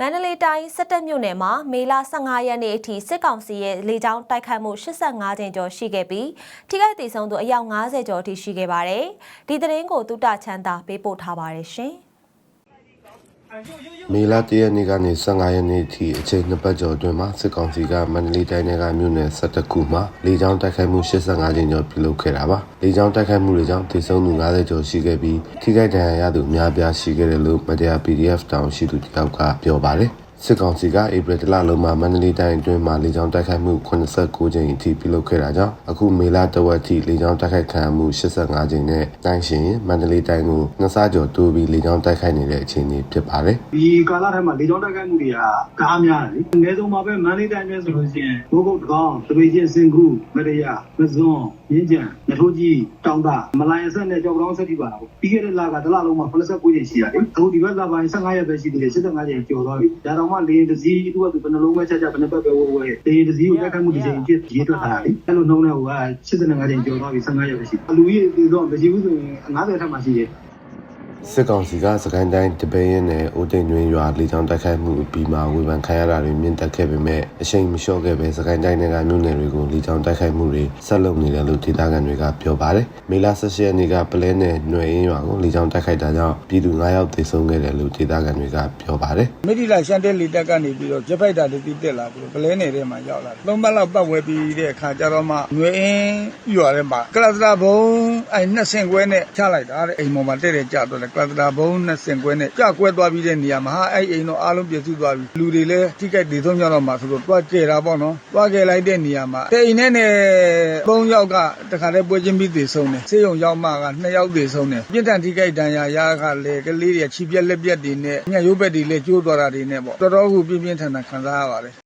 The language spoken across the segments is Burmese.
မန္တလေးတိုင်းစစ်တပ်မြို့နယ်မှာမေလ15ရက်နေ့အထိစစ်ကောင်စီရဲ့လေကြောင်းတိုက်ခတ်မှု85ကြိမ်ကျော်ရှိခဲ့ပြီးထိခိုက်ဒေဆုံးသူအယောက်90ကျော်အထိရှိခဲ့ပါတယ်။ဒီသတင်းကိုတုတချမ်းသာပေးပို့ထားပါတယ်ရှင်။ မေလ၁ရက်နေ့ကနေ15ရက်နေ့ထိအချိန်နှစ်ပတ်ကျော်အတွင်းမှာစစ်ကောင်စီကမန္တလေးတိုင်းနယ်ကမြို့နယ်17ခုမှာလေကြောင်းတိုက်ခိုက်မှု85ကြိမ်ကျော်ပြုလုပ်ခဲ့တာပါ။လေကြောင်းတိုက်ခိုက်မှုတွေကြောင့်ဒေဆုံးသူ90ကျော်ရှိခဲ့ပြီးထိခိုက်ဒဏ်ရာရသူအများပြားရှိခဲ့တယ်လို့မတရား PDF တောင်ရှိသူတယောက်ကပြောပါတယ်။ စစ်ကောင်စီကဧပြီလလုံးမှာမန္တလေးတိုင်းအတွင်းမှာလေကြောင်းတိုက်ခိုက်မှု89ကြိမ်အထိပြုလုပ်ခဲ့တာကြောင့်အခုမေလတဝက်ထိလေကြောင်းတိုက်ခိုက်ခံရမှု85ကြိမ်နဲ့တိုင်းရှင်ရင်မန္တလေးတိုင်းကိုနှစ်ဆကျော်တိုးပြီးလေကြောင်းတိုက်ခိုက်နေတဲ့အခြေအနေဖြစ်ပါတယ်။ဒီကာလထဲမှာလေကြောင်းတိုက်ခိုက်မှုတွေကကားများတယ်လေအနည်းဆုံးမှာပဲမန္တလေးတိုင်းပဲဆိုလို့ရှိရင်ဘိုးဘုတ်တကောင်တပေချင်းစင်ကူမရရမစွန်းရင်းကြံနထိုးကြီးတောင်တာမလိုင်ဆက်နဲ့ကြောက်တောင်းဆက်တိပါတော့ပြီးခဲ့တဲ့လကတစ်လလုံးမှာ89ကျင်ရှိရတယ်အခုဒီဘက်လပိုင်း15ရက်ပဲရှိသေးတယ်85ကျင်ကျော်သွားပြီဒါတော့မှလေရင်တစ်စီးသူ့ကသူဘယ်နှလုံးပဲချက်ချက်ဘယ်နှပတ်ပဲဝဲဝဲလေရင်တစ်စီးကိုတိုက်ခိုက်မှုတစ်ချိန်ပြည့်ရေးတွက်ထားတာလေအဲ့လိုနှုံးတဲ့ဟိုက85ကျင်ကျော်သွားပြီ15ရက်ပဲရှိအလူကြီးဒီတော့မရှိဘူးဆိုရင်90ထက်မှရှိတယ် စစ်ကောင်စီကစကိုင်းတိုင်းတပင်းရင်နဲ့အိုတိန်တွင်ရွာလေကြောင်းတိုက်ခိုက်မှုအပြီးမှာဝေဖန်ခံရတာတွေမြင့်တက်ခဲ့ပေမဲ့အရှိန်မလျှော့ခဲ့ပဲစကိုင်းတိုင်းနယ်ကမြို့နယ်တွေကိုလေကြောင်းတိုက်ခိုက်မှုတွေဆက်လုပ်နေတယ်လို့ဒေသခံတွေကပြောပါတယ်။မေလ16ရက်နေ့ကပလဲနယ်ຫນွေအင်းရွာကိုလေကြောင်းတိုက်ခိုက်တာကြောင့်ပြည်သူ9ယောက်သေဆုံးခဲ့တယ်လို့ဒေသခံတွေကပြောပါတယ်။မိတိလာရှန်တဲလီတက်ကနေပြီးတော့ဂျက်ဖိုက်တာတွေပြီးတက်လာပြီးတော့ပလဲနယ်ထဲမှာရောက်လာတယ်။သုံးပတ်လောက်ပတ်ဝဲပြီးတဲ့အခါကျတော့မှငွေအင်းရွာထဲမှာကလပ်စတာဘုံအဲနှစ်ဆင့်ခွဲနဲ့ချလိုက်တာတဲ့အိမ်ပေါ်မှာတဲ့တဲ့ကြတော့လေကလပ်စတာဘုံနှစ်ဆင့်ခွဲနဲ့ကြကွဲသွားပြီးတဲ့နေရာမှာဟာအဲ့အိမ်တော့အားလုံးပြည့်စုံသွားပြီလူတွေလည်းထိကြိုက်ဒေဆုံးကြတော့မှဆိုတော့တွားကျဲတာပေါ့နော်တွားကျဲလိုက်တဲ့နေရာမှာတဲ့အိမ်နဲ့နဲ့၃ယောက်ကတခါတည်းပွဲချင်းပြီးသေဆုံးတယ်ဆေးရုံရောက်မှက၂ယောက်သေဆုံးတယ်ပြစ်ဒဏ်ထိကြိုက်ဒဏ်ရာရကလေကလေးတွေခြိပြက်လက်ပြက်တွေနဲ့ညရုပ်ဘက်တွေလည်းကျိုးသွားတာတွေနဲ့ပေါ့တော်တော်ကိုပြင်းပြင်းထန်ထန်ခံစားရပါတယ်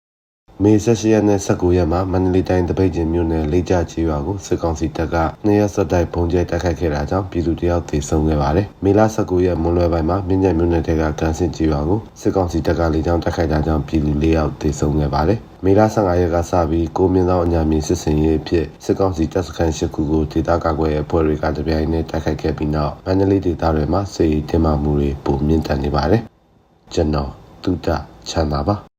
မေ16ရက်နဲ့19ရက်မှာမန္တလေးတိုင်းတပိတ်ကျင်းမြို့နယ်လိကြချေရွာကိုစစ်ကောင်စီတပ်ကနှစ်ရက်ဆက်တိုက်ပုံကျဲတိုက်ခိုက်ခဲ့တာကြောင့်ပြည်သူတယောက်သေဆုံးခဲ့ပါတယ်။မေလ19ရက်မွန်းလွဲပိုင်းမှာမြင်းကျန်မြို့နယ်တဲကကန်စစ်ချေရွာကိုစစ်ကောင်စီတပ်ကလေကြောင်းတိုက်ခိုက်တာကြောင့်ပြည်သူ၄ယောက်သေဆုံးခဲ့ပါတယ်။မေလ15ရက်ကစပြီးကိုမြင့်သောအညာမီစစ်စင်ရေးအဖြစ်စစ်ကောင်စီတပ်စခန်း၈ခုကိုဒေသကာကွယ်ရေးအဖွဲ့တွေကတပြိုင်နက်တိုက်ခိုက်ခဲ့ပြီးနောက်မန္တလေးဒေသတွေမှာစစ်ရေးတင်းမာမှုတွေပုံမြင့်တက်နေပါတယ်။ကျွန်တော်တုဒ္ဒချမ်းသာပါ